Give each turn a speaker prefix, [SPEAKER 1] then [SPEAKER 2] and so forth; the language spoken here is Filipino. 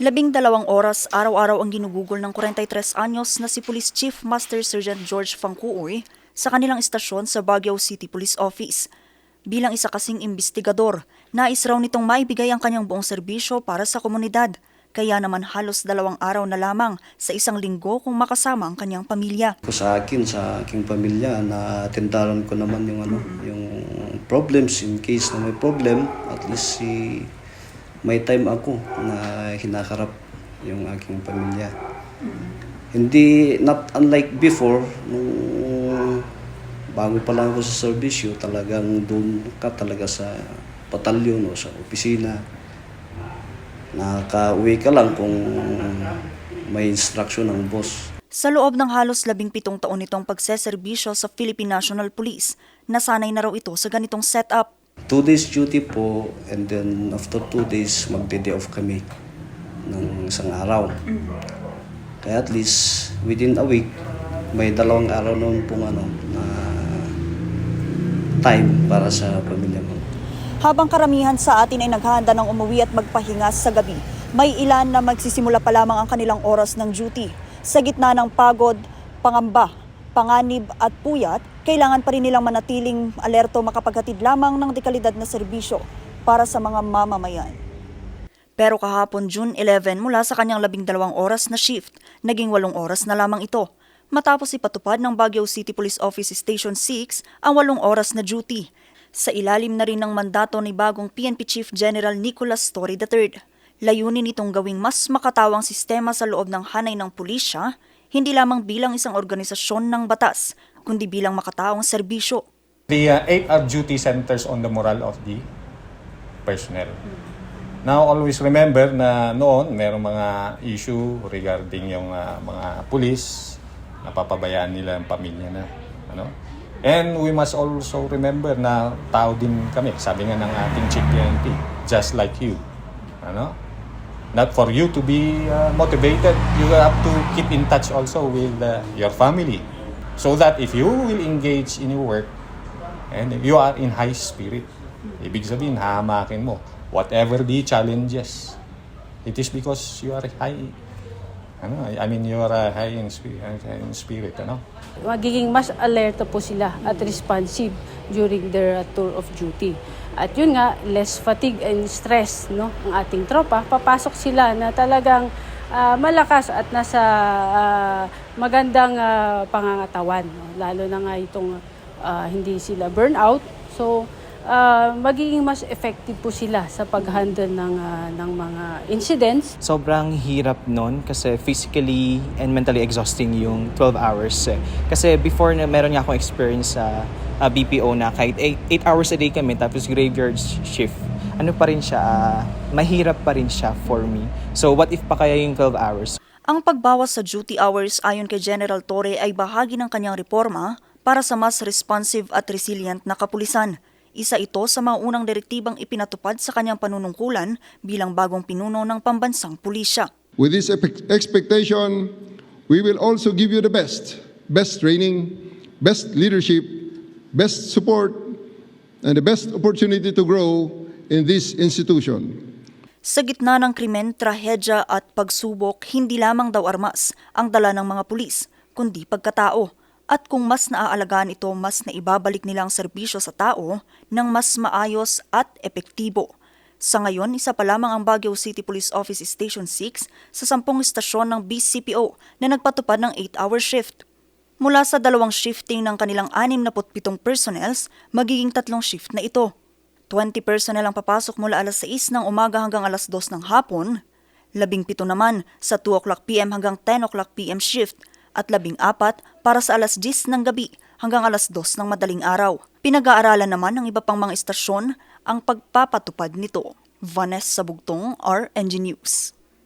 [SPEAKER 1] Labing dalawang oras araw-araw ang ginugugol ng 43 anyos na si Police Chief Master Sergeant George Fangkuoy sa kanilang istasyon sa Baguio City Police Office. Bilang isa kasing imbestigador, nais raw nitong maibigay ang kanyang buong serbisyo para sa komunidad. Kaya naman halos dalawang araw na lamang sa isang linggo kung makasama ang kanyang pamilya.
[SPEAKER 2] sa akin, sa aking pamilya, na tindaran ko naman yung ano, yung problems in case na may problem, at least si may time ako na hinaharap yung aking pamilya. Hindi, not unlike before, nung bago pa lang ako sa serbisyo, talagang doon ka talaga sa batalyon o sa opisina. Nakaka-uwi ka lang kung may instruction ng boss.
[SPEAKER 1] Sa loob ng halos labing pitong taon nitong pagseserbisyo sa Philippine National Police, nasanay na raw ito sa ganitong setup.
[SPEAKER 2] Two days duty po and then after two days magde-day off kami ng isang araw. Kaya at least within a week may dalawang araw noon pong ano na time para sa pamilya mo.
[SPEAKER 1] Habang karamihan sa atin ay naghahanda ng umuwi at magpahinga sa gabi, may ilan na magsisimula pa lamang ang kanilang oras ng duty. Sa gitna ng pagod, pangamba, panganib at puyat, kailangan pa rin nilang manatiling alerto makapaghatid lamang ng dekalidad na serbisyo para sa mga mamamayan. Pero kahapon June 11 mula sa kanyang labing dalawang oras na shift, naging walong oras na lamang ito. Matapos ipatupad ng Baguio City Police Office Station 6 ang walong oras na duty. Sa ilalim na rin ng mandato ni bagong PNP Chief General Nicolas Story III. Layunin itong gawing mas makatawang sistema sa loob ng hanay ng pulisya, hindi lamang bilang isang organisasyon ng batas, kundi bilang makataong serbisyo.
[SPEAKER 3] The uh, 8 duty centers on the morale of the personnel. Now, always remember na noon, merong mga issue regarding yung uh, mga police, napapabayaan nila ang pamilya na. Ano? And we must also remember na tao din kami. Sabi nga ng ating chief just like you. Ano? Not for you to be uh, motivated, you have to keep in touch also with uh, your family. So that if you will engage in your work, and you are in high spirit. Ibig sabihin, hahamakin mo. Whatever the challenges, it is because you are high, ano, I mean, you are uh, high in, spirit, in spirit, ano?
[SPEAKER 4] magiging mas alerto po sila at responsive during their uh, tour of duty. At yun nga, less fatigue and stress no, ang ating tropa. Papasok sila na talagang ah, malakas at nasa ah, magandang ah, pangangatawan. no. Lalo na nga itong ah, hindi sila burnout. So, ah, magiging mas effective po sila sa pag-handle ng, ah, ng mga incidents
[SPEAKER 5] sobrang hirap nun kasi physically and mentally exhausting yung 12 hours. eh. Kasi before na meron nga akong experience sa ah, BPO na kahit 8, 8 hours a day kami tapos graveyard shift, ano pa rin siya, ah, mahirap pa rin siya for me. So what if pa kaya yung 12 hours?
[SPEAKER 1] Ang pagbawas sa duty hours ayon kay General Torre ay bahagi ng kanyang reforma para sa mas responsive at resilient na kapulisan. Isa ito sa mga unang direktibang ipinatupad sa kanyang panunungkulan bilang bagong pinuno ng pambansang pulisya.
[SPEAKER 6] With this expectation, we will also give you the best best training, best leadership, best support, and the best opportunity to grow in this institution.
[SPEAKER 1] Sa gitna ng krimen, trahedya at pagsubok, hindi lamang daw armas ang dala ng mga pulis, kundi pagkatao. At kung mas naaalagaan ito, mas naibabalik nila ang serbisyo sa tao ng mas maayos at epektibo. Sa ngayon, isa pa lamang ang Baguio City Police Office Station 6 sa sampung istasyon ng BCPO na nagpatupad ng 8-hour shift. Mula sa dalawang shifting ng kanilang 67 personnels, magiging tatlong shift na ito. 20 personnel ang papasok mula alas 6 ng umaga hanggang alas 2 ng hapon, labing pito naman sa 2 o'clock p.m. hanggang 10 o'clock p.m. shift, at labing apat para sa alas 10 ng gabi hanggang alas 2 ng madaling araw. Pinag-aaralan naman ng iba pang mga istasyon ang pagpapatupad nito. Vanessa Bugtong, RNG News.